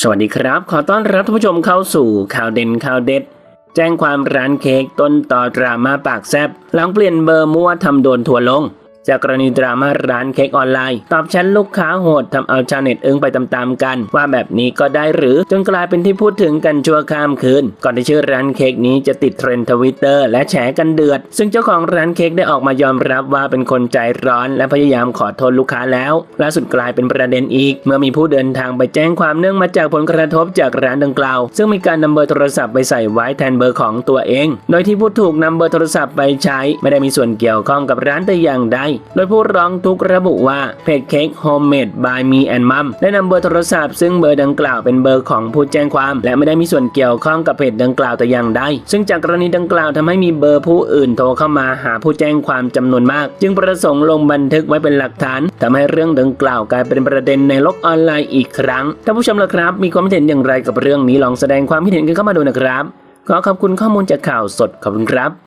สวัสดีครับ ขอต้อนรับท่านผู้ชมเข้าสู่ข่าวเด่นข่าวเด็ด แจ้งความร้านเค้กต้นต่อดราม่าปากแซบหลังเปลี่ยนเบอร์มั่วทำโดนทัวลง จากกรณีดราม่าร้านเค้กออนไลน์ ตอบแชทลูกค้าโหดทำเอาชาวเน็ตอึ้งไปตามๆกัน ว่าแบบนี้ก็ได้หรือจนกลายเป็นที่พูดถึงกันชั่วข้ามคืน ก่อนที่ชื่อร้านเค้กนี้จะติดเทรนด์ทวิตเตอร์และแฉกันเดือด ซึ่งเจ้าของร้านเค้กได้ออกมายอมรับว่าเป็นคนใจร้อน และพยายามขอโทษลูกค้าแล้วล่าสุดกลายเป็นประเด็นอีก เมื่อมีผู้เดินทางไปแจ้งความเนื่องมาจากผลกระทบจากร้านดังกล่าว ซึ่งมีการนำเบอร์โทรศัพท์ไปใส่ไว้แทนเบอร์ของตัวเอง โดยที่ผู้ถูกนำเบอร์โทรศัพท์ไปใช้ ไม่ได้มีส่วนเกี่ยวข้องกับร้านแต่อย่างใดโดยผู้ร้องทุกขระบุว่าเพจเค้กโฮมเมดบายมีแอนมัมได้นำเบอร์โทรศัพท์ซึ่งเบอร์ดังกล่าวเป็นเบอร์ของผู้แจ้งความ และไม่ได้มีส่วนเกี่ยวข้องกับเพจดังกล่าวแต่อย่างใดซึ่งจากกรณีดังกล่าวทำให้มีเบอร์ผู้อื่นโทรเข้ามาหาผู้แจ้งความจำนวนมาก จึงประสงค์ลงบันทึกไว้เป็นหลักฐานทำให้เรื่องดังกล่าวกลายเป็นประเด็นในโลกออนไลน์อีกครั้งท่านผู้ชมละครับ มีความเห็นอย่างไรกับเรื่องนี้ลองแสดงความคิดเห็นกันเข้ามาดูนะครับขอขอบคุณข้อมูลจากข่าวสดขอบคุณครับ